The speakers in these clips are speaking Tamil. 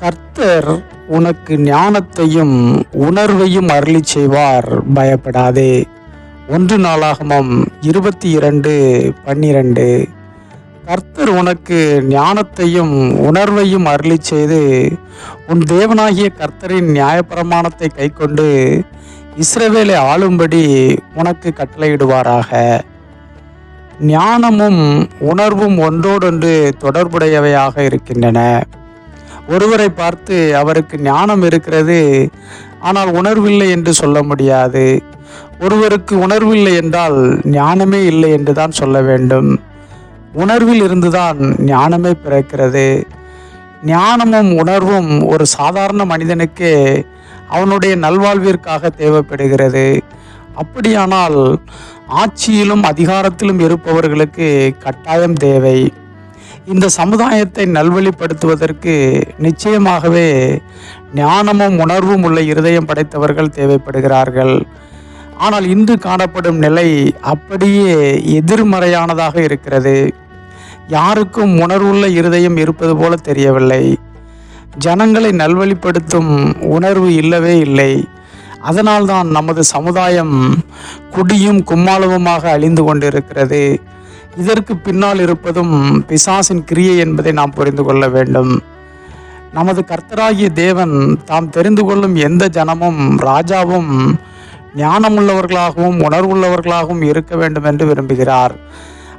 கர்த்தர் உனக்கு ஞானத்தையும் உணர்வையும் அருளி செய்வார். பயப்படாதே. ஒன்று நாளாகமம் இருபத்தி இரண்டு பன்னிரண்டு. கர்த்தர் உனக்கு ஞானத்தையும் உணர்வையும் அருளி செய்து உன் தேவனாகிய கர்த்தரின் நியாயப்பிரமாணத்தை கைக்கொண்டு இஸ்ரவேலை ஆளும்படி உனக்கு கட்டளையிடுவாராக. ஞானமும் உணர்வும் ஒன்றோடொன்று தொடர்புடையவையாக இருக்கின்றன. ஒருவரை பார்த்து அவருக்கு ஞானம் இருக்கிறது ஆனால் உணர்வில்லை என்று சொல்ல முடியாது. ஒருவருக்கு உணர்வில்லை என்றால் ஞானமே இல்லை என்று தான் சொல்ல வேண்டும். உணர்வில் இருந்துதான் ஞானமே பிறக்கிறது. ஞானமும் உணர்வும் ஒரு சாதாரண மனிதனுக்கு அவனுடைய நல்வாழ்விற்காக தேவைப்படுகிறது. அப்படியானால் ஆட்சியிலும் அதிகாரத்திலும் இருப்பவர்களுக்கு கட்டாயம் தேவை. இந்த சமுதாயத்தை நல்வழிப்படுத்துவதற்கு நிச்சயமாகவே ஞானமும் உணர்வும் உள்ள இருதயம் படைத்தவர்கள் தேவைப்படுகிறார்கள். ஆனால் இன்று காணப்படும் நிலை அப்படியே எதிர்மறையானதாக இருக்கிறது. யாருக்கும் உணர்வுள்ள இருதயம் இருப்பது போல தெரியவில்லை. ஜனங்களை நல்வழிப்படுத்தும் உணர்வு இல்லவே இல்லை. அதனால்தான் நமது சமுதாயம் குடியும் கும்மாளவுமாக அழிந்து கொண்டிருக்கிறது. இதற்கு பின்னால் இருப்பதும் பிசாசின் கிரியை என்பதை நாம் புரிந்து கொள்ள வேண்டும். நமது கர்த்தராகிய தேவன் தாம் தெரிந்து கொள்ளும் எந்த ஜனமும் ராஜாவும் ஞானமுள்ளவர்களாகவும் உணர்வுள்ளவர்களாகவும் இருக்க வேண்டும் என்று விரும்புகிறார்.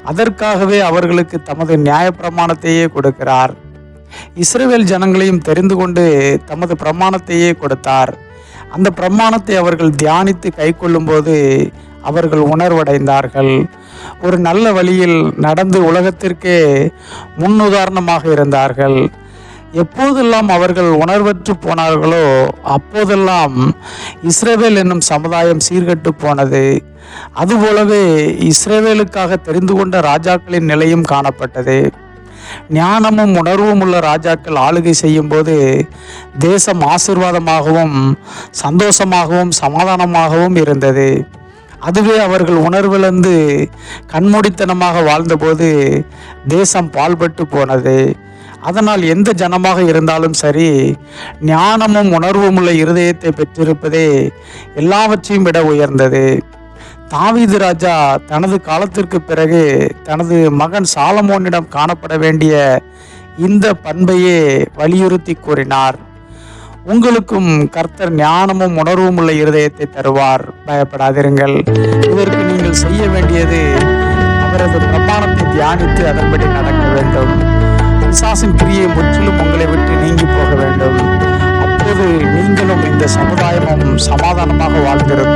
அதற்காகவே அவர்களுக்கு தமது நியாயப்பிரமாணத்தையே கொடுக்கிறார். இஸ்ரேல் ஜனங்களையும் தெரிந்து கொண்டு தமது பிரமாணத்தையே கொடுத்தார். அந்த பிரமாணத்தை அவர்கள் தியானித்து கைக்கொள்ளும்போது அவர்கள் உணர்வடைந்தார்கள். ஒரு நல்ல வழியில் நடந்து உலகத்திற்கே முன்னுதாரணமாக இருந்தார்கள். எப்போதெல்லாம் அவர்கள் உணர்வற்று போனார்களோ அப்போதெல்லாம் இஸ்ரேவேல் என்னும் சமுதாயம் சீர்கட்டு போனது. அதுபோலவே இஸ்ரேவேலுக்காக தெரிந்து கொண்ட ராஜாக்களின் நிலையும் காணப்பட்டது. ஞானமும் உணர்வும் உள்ள ராஜாக்கள் ஆளுகை செய்யும்போது தேசம் ஆசிர்வாதமாகவும் சந்தோஷமாகவும் சமாதானமாகவும் இருந்தது. அதுவே அவர்கள் உணர்விழந்து கண்மூடித்தனமாக வாழ்ந்தபோது தேசம் பால்பட்டு போனது. அதனால் எந்த ஜனமாக இருந்தாலும் சரி ஞானமும் உணர்வும் உள்ள இருதயத்தை பெற்றிருப்பதே எல்லாவற்றையும் விட உயர்ந்தது. தாவீது ராஜா தனது காலத்திற்கு பிறகு தனது மகன் சாலமோனிடம் காணப்பட வேண்டிய இந்த பண்பையே வலியுறுத்தி கூறினார். உங்களுக்கும் கர்த்தர் ஞானமும் உணர்வும் உள்ள இருதயத்தை தருவார். பயப்படாதிருங்கள். இதற்கு நீங்கள் செய்ய வேண்டியது அவரது பிரமாணத்தை தியானித்து அதன்படி நடக்க வேண்டும். பிசாசின் கிரியை முற்றிலும் உங்களை விட்டு நீங்கி போக வேண்டும். அப்போது நீங்களும் இந்த சமுதாயமும் சமாதானமாக வாழ்ந்திருக்கும்.